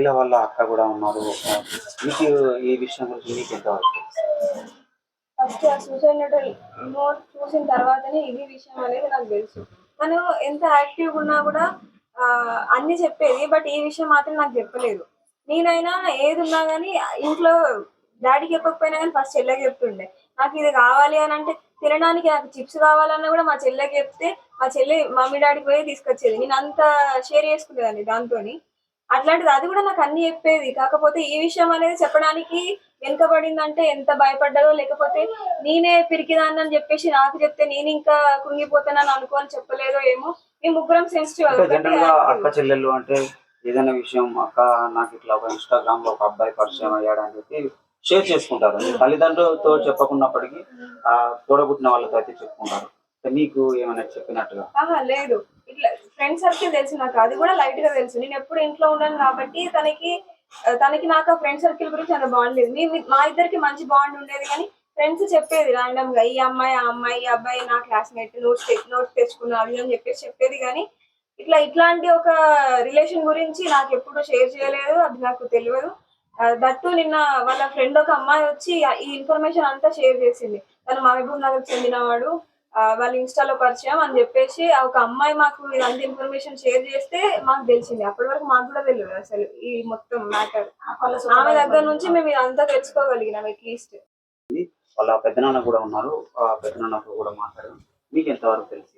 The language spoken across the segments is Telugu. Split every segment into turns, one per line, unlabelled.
ఇలా వాళ్ళ అక్క కూడా ఉన్నారు. మీకు ఈ విషయం గురించి మీకు ఎంతవరకు
ఫస్ట్ ఆ సూసైడ్ నోట్ చూసిన తర్వాతనే ఇది విషయం అనేది నాకు తెలుసు. తను ఎంత యాక్టివ్ ఉన్నా కూడా అన్ని చెప్పేది బట్ ఈ విషయం మాత్రం నాకు చెప్పలేదు. నేనైనా ఏది ఉన్నా కానీ ఇంట్లో డాడీకి చెప్పకపోయినా కానీ ఫస్ట్ చెల్లెకి చెప్తుండే. నాకు ఇది కావాలి అని అంటే తినడానికి నాకు చిప్స్ కావాలన్నా కూడా మా చెల్లెకి చెప్తే మా చెల్లి మమ్మీ డాడీకి పోయి తీసుకొచ్చేది. నేను అంత షేర్ చేసుకునేదాన్ని దాంతోని. అట్లాంటిది అది కూడా నాకు అన్ని చెప్పేది. కాకపోతే ఈ విషయం అనేది చెప్పడానికి వెనుకబడిందంటే ఎంత భయపడ్డాలో లేకపోతే నేనే పిరికిదాన్ని అని చెప్పేసి నాకు చెప్తే నేను ఇంకా కృంగిపోతానని అనుకోని చెప్పలేదో ఏమో. మీ ముగ్గురం సెన్సిటివ్
అక్క చెల్లెళ్ళు అంటే ఏదైనా విషయం అక్క నాకు ఇట్లా ఒక ఇన్స్టాగ్రామ్లో ఒక అబ్బాయి పరిచయం అయ్యాడు అని చెప్పి షేర్ చేసుకుంటారు. తల్లిదండ్రులతో చెప్పకున్నప్పటికీ ఆ తోడబుట్టిన వాళ్ళతో అయితే చెప్పుకుంటారు. మీకు ఏమైనా చెప్పినట్టుగా?
లేదు. ఇట్లా ఫ్రెండ్ సర్కిల్ తెలుసు నాకు అది కూడా లైట్గా తెలుసు. నేను ఎప్పుడు ఇంట్లో ఉన్నాను కాబట్టి తనకి తనకి నాకు ఫ్రెండ్ సర్కిల్ గురించి అంత బాండ్ లేదు. మీ మా ఇద్దరికి మంచి బాండ్ ఉండేది కానీ ఫ్రెండ్స్ చెప్పేది రాండమ్గా ఈ అమ్మాయి ఆ అమ్మాయి ఈ అబ్బాయి నా క్లాస్మేట్ నోట్స్ నోట్స్ తెచ్చుకున్నా అది అని చెప్పేసి చెప్పేది కానీ ఇట్లా ఇట్లాంటి ఒక రిలేషన్ గురించి నాకు ఎప్పుడు షేర్ చేయలేదు అది నాకు తెలియదు. దట్టు నిన్న వాళ్ళ ఫ్రెండ్ ఒక అమ్మాయి వచ్చి ఈ ఇన్ఫర్మేషన్ అంతా షేర్ చేసింది. తను మహబూబ్ నగర్ చెందినవాడు. వాళ్ళ ఇన్స్టాలో పరిచయం అని చెప్పేసి ఒక అమ్మాయి మాకు ఇదంతా ఇన్ఫర్మేషన్ షేర్ చేస్తే మాకు తెలిసింది. అప్పటి వరకు మాకు కూడా తెలియదు అసలు ఈ మొత్తం మ్యాటర్ ఆమె దగ్గర నుంచి మేము ఇదంతా తెలుసుకోగలిగినాం అట్లీస్ట్
వాళ్ళ పెద్దనాన్న కూడా ఉన్నారు. ఆ పెద్దనాన్నతో కూడా మాట్లాడారు మీకు ఎంతవరకు తెలిసి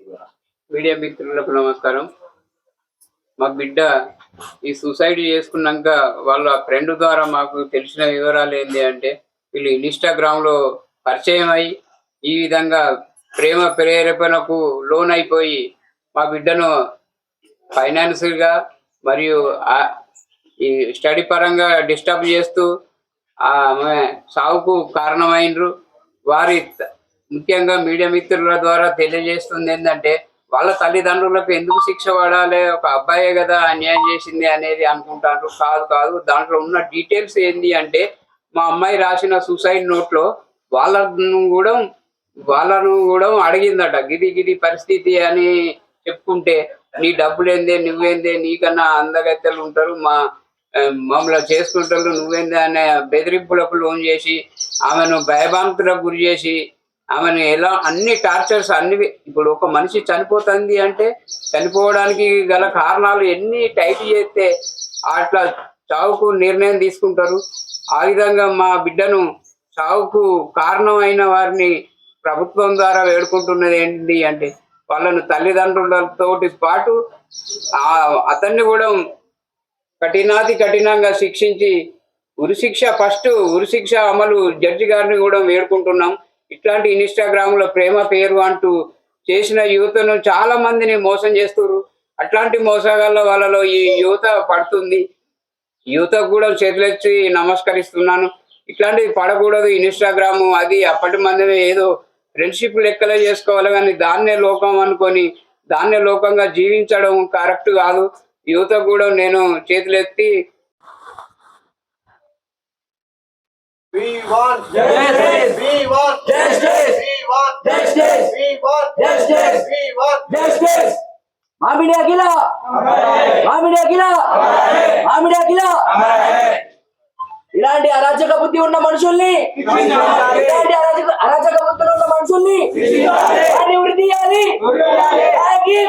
మీడియా మిత్రులకు నమస్కారం. మా బిడ్డ ఈ సూసైడ్ చేసుకున్నాక వాళ్ళ ఫ్రెండ్ ద్వారా మాకు తెలిసిన వివరాలు ఏంటి అంటే వీళ్ళు ఇన్స్టాగ్రామ్లో పరిచయం అయి ఈ విధంగా ప్రేమ ప్రేరేపణకు లోన్ అయిపోయి మా బిడ్డను ఫైనాన్షియల్గా మరియు ఈ స్టడీ పరంగా డిస్టర్బ్ చేస్తూ ఆమె సావుకు కారణమైనరు వారి ముఖ్యంగా మీడియా మిత్రుల ద్వారా తెలియజేస్తుంది ఏంటంటే వాళ్ళ తల్లిదండ్రులకు ఎందుకు శిక్ష పడాలి? ఒక అబ్బాయే కదా అన్యాయం చేసింది అనేది అనుకుంటారు కాదు కాదు. దాంట్లో ఉన్న డీటెయిల్స్ ఏంటి అంటే మా అమ్మాయి రాసిన సూసైడ్ నోట్లో వాళ్ళను కూడా వాళ్ళను కూడా అడిగిందట గిడి గిది పరిస్థితి అని చెప్పుకుంటే నీ డబ్బులేందే నువ్వేందే నీకన్నా అందగత్తెలు ఉంటారు మా మమ్మల్ని చేసుకుంటారు నువ్వేందే అనే బెదిరింపులకు లోన్ చేసి ఆమెను భయభాంతులకు గురి చేసి ఆమెను ఎలా అన్ని టార్చర్స్ అన్ని ఇప్పుడు ఒక మనిషి చనిపోతుంది అంటే చనిపోవడానికి గల కారణాలు ఎన్ని టైట్ చేస్తే అట్లా చావుకు నిర్ణయం తీసుకుంటారు. ఆ విధంగా మా బిడ్డను చావుకు కారణమైన వారిని ప్రభుత్వం ద్వారా వేడుకుంటున్నది ఏంటి అంటే వాళ్ళను తల్లిదండ్రులతోటి పాటు ఆ అతన్ని కూడా కఠినాతి కఠినంగా శిక్షించి ఉరిశిక్ష ఫస్ట్ ఉరిశిక్ష అమలు జడ్జి గారిని కూడా వేడుకుంటున్నాం. ఇట్లాంటి ఇన్స్టాగ్రామ్లో ప్రేమ పేరు అంటూ చేసిన యువతను చాలా మందిని మోసం చేస్తున్నారు అట్లాంటి మోసగాళ్ళ వాళ్ళలో ఈ యువత పడుతుంది. యువతకు కూడా చేతులెచ్చి నమస్కరిస్తున్నాను. ఇట్లాంటివి పడకూడదు. ఇన్స్టాగ్రామ్ అది అప్పటి మందమే ఏదో ఫ్రెండ్షిప్ లెక్కలే చేసుకోవాలి కానీ దాన్నే లోకం అనుకొని దాన్నే లోకంగా జీవించడం కరెక్ట్ కాదు. యువత కూడా నేను చేతులెత్తి
మామిడి అఖిల మామిడి అఖిల మామిడి అఖిల ఇలాంటి అరాచక బుద్ధి ఉన్న మనుషుల్ని ఇలాంటి అరాచక అరాచక బుద్ధులు ఉన్న మనుషుల్ని వారిని ఉరి తీయాలి Thank him.